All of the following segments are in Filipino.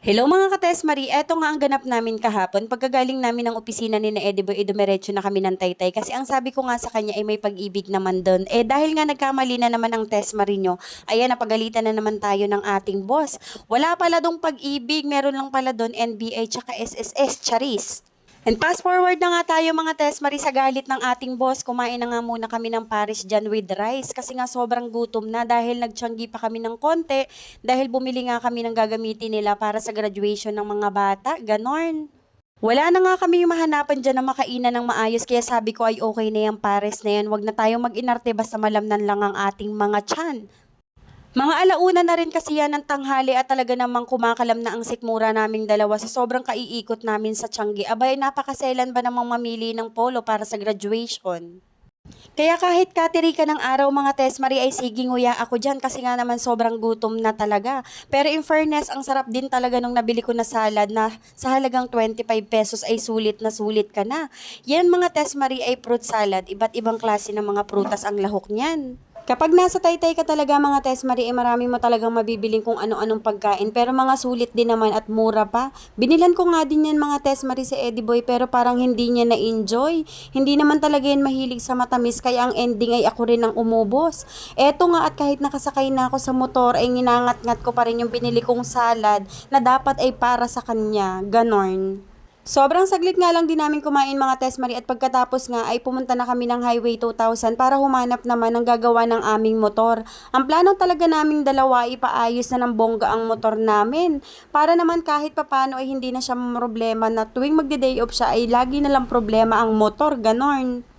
Hello mga kates Marie, eto nga ang ganap namin kahapon. Pagkagaling namin ng opisina ni na Edibo, eh, dumiretso na kami ng taytay. Kasi ang sabi ko nga sa kanya ay may pag-ibig naman doon. Eh dahil nga nagkamali na naman ang test Marie nyo, ayan napagalitan na naman tayo ng ating boss. Wala pala dong pag-ibig, meron lang pala doon NBA tsaka SSS, Charis. And fast forward na nga tayo mga test Marie sa galit ng ating boss. Kumain na nga muna kami ng Paris dyan with rice kasi nga sobrang gutom na dahil nagtiyanggi pa kami ng konti dahil bumili nga kami ng gagamitin nila para sa graduation ng mga bata. Ganon. Wala na nga kami mahanapan dyan na makainan ng maayos kaya sabi ko ay okay na yung Paris na yan. Huwag na tayong mag-inarte basta malamnan lang ang ating mga tiyan. Mga alauna na rin kasi yan ng tanghali at talaga namang kumakalam na ang sikmura naming dalawa sa sobrang kaiikot namin sa Tiangge. Abay, napakaselan ba namang mamili ng polo para sa graduation? Kaya kahit katiri ka ng araw mga test Marie ay sige nguya ako dyan kasi nga naman sobrang gutom na talaga. Pero in fairness, ang sarap din talaga nung nabili ko na salad na sa halagang 25 pesos ay sulit na sulit ka na. Yan mga test Marie ay fruit salad, iba't ibang klase ng mga prutas ang lahok niyan. Kapag nasa taytay ka talaga mga test Marie, eh, marami mo talagang mabibiling kung ano-anong pagkain. Pero mga sulit din naman at mura pa. Binilan ko nga din yan mga test Marie sa Eddie Boy pero parang hindi niya na-enjoy. Hindi naman talaga yan mahilig sa matamis kaya ang ending ay ako rin ang umubos. Eto nga at kahit nakasakay na ako sa motor ay ninangat-ngat ko pa rin yung binili kong salad na dapat ay para sa kanya. Ganon. Sobrang saglit nga lang din namin kumain mga test Marie at pagkatapos nga ay pumunta na kami ng Highway 2000 para humanap naman ng gagawa ng aming motor. Ang plano talaga naming dalawa ay ipaayos na ng bongga ang motor namin para naman kahit papano ay hindi na siya problema na tuwing magde-day off siya ay lagi na lang problema ang motor, ganon.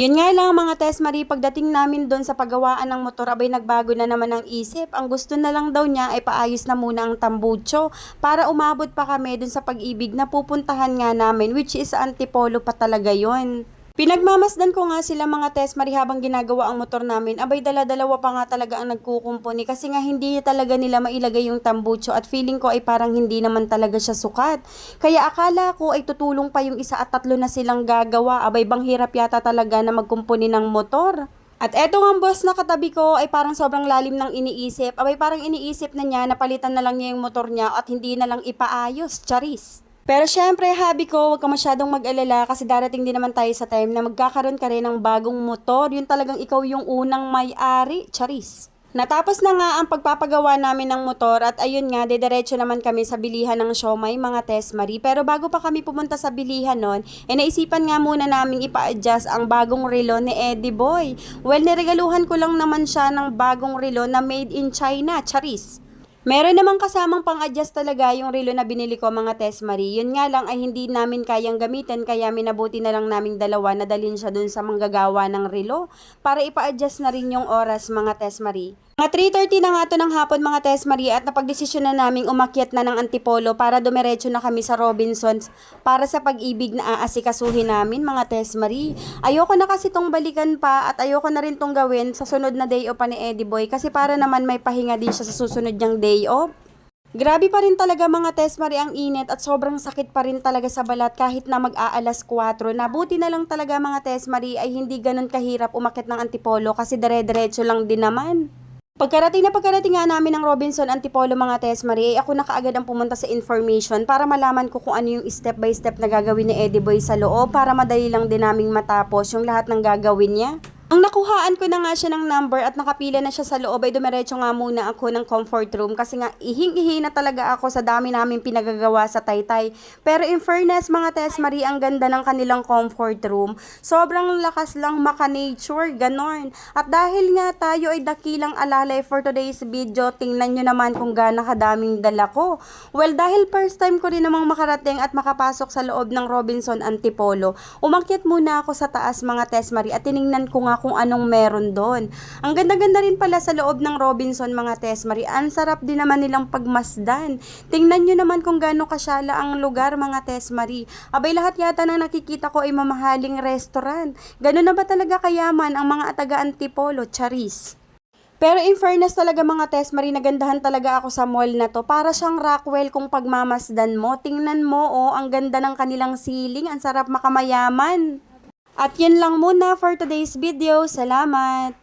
Yun nga lang mga test Marie, pagdating namin doon sa paggawaan ng motor, abay nagbago na naman ang isip. Ang gusto na lang daw niya ay paayos na muna ang tambucho para umabot pa kami doon sa pag-ibig na pupuntahan nga namin which is antipolo pa talaga yon. Pinagmamasdan ko nga sila mga test Marie habang ginagawa ang motor namin. Abay dala-dalawa pa nga talaga ang nagkukumpuni kasi nga hindi talaga nila mailagay yung tambucho at feeling ko ay parang hindi naman talaga siya sukat. Kaya akala ko ay tutulong pa yung isa at tatlo na silang gagawa. Abay bang hirap yata talaga na magkumpuni ng motor. At eto nga boss na katabi ko ay parang sobrang lalim ng iniisip. Abay parang iniisip na niya na palitan na lang niya yung motor niya at hindi na lang ipaayos. Charis. Pero syempre, habi ko, huwag ka masyadong mag-alala kasi darating din naman tayo sa time na magkakaroon ka rin ng bagong motor. Yun talagang ikaw yung unang may-ari. Charis. Natapos na nga ang pagpapagawa namin ng motor at ayun nga, dediretso naman kami sa bilihan ng siomay, mga test Marie. Pero bago pa kami pumunta sa bilihan nun, eh naisipan nga muna naming ipa-adjust ang bagong relo ni Eddie Boy. Well, niregaluhan ko lang naman siya ng bagong relo na made in China, Charis. Meron namang kasamang pang-adjust talaga yung relo na binili ko mga test Marie. Yun nga lang ay hindi namin kayang gamitin kaya minabuti na lang naming dalawa na dalhin siya dun sa manggagawa ng relo para ipa-adjust na rin yung oras mga test Marie. Mga 3.30 na nga to ng hapon mga Tess Maria at napagdesisyon na naming umakyat na ng Antipolo para dumiretso na kami sa Robinsons para sa pag-ibig na aasikasuhin namin mga Tess Marie. Ayoko na kasi tong balikan pa at ayoko na rin tong gawin sa sunod na day off pa ni Eddie Boy kasi para naman may pahinga din siya sa susunod niyang day off. Grabe pa rin talaga mga Tess Marie ang init at sobrang sakit pa rin talaga sa balat kahit na mag-aalas 4. Nabuti na lang talaga mga Tess Marie ay hindi ganun kahirap umakit ng Antipolo kasi dire-diretso lang din naman. Pagkarating na pagkarating nga namin ng Robinson Antipolo mga Tess Marie, ay ako na kaagad ang pumunta sa information para malaman ko kung ano yung step by step na gagawin ni Eddie Boy sa loob para madali lang din naming matapos yung lahat ng gagawin niya. Ang nakuhaan ko na nga siya ng number at nakapila na siya sa loob ay dumiretso nga muna ako ng comfort room kasi nga ihing-ihi na talaga ako sa dami namin pinagagawa sa Taytay. Pero in fairness mga Tess Marie, ang ganda ng kanilang comfort room. Sobrang lakas lang maka-nature, ganon. At dahil nga tayo ay dakilang alalay for today's video, tingnan nyo naman kung gaano kadaming dala ko. Well, dahil first time ko rin namang makarating at makapasok sa loob ng Robinson Antipolo, umakyat muna ako sa taas mga Tess Marie at tiningnan ko nga kung anong meron doon. Ang ganda-ganda rin pala sa loob ng Robinson mga Tess Marie. Ang sarap din naman nilang pagmasdan. Tingnan nyo naman kung gaano kasyala ang lugar mga Tess Marie. Abay lahat yata na nakikita ko ay mamahaling restaurant. Ganun na ba talaga kayaman ang mga taga Antipolo, Charis? Pero in fairness talaga mga Tess Marie, nagandahan talaga ako sa mall na to. Para siyang Rockwell kung pagmamasdan mo. Tingnan mo, oh, ang ganda ng kanilang ceiling. Ang sarap makamayaman. At yun lang muna for today's video. Salamat!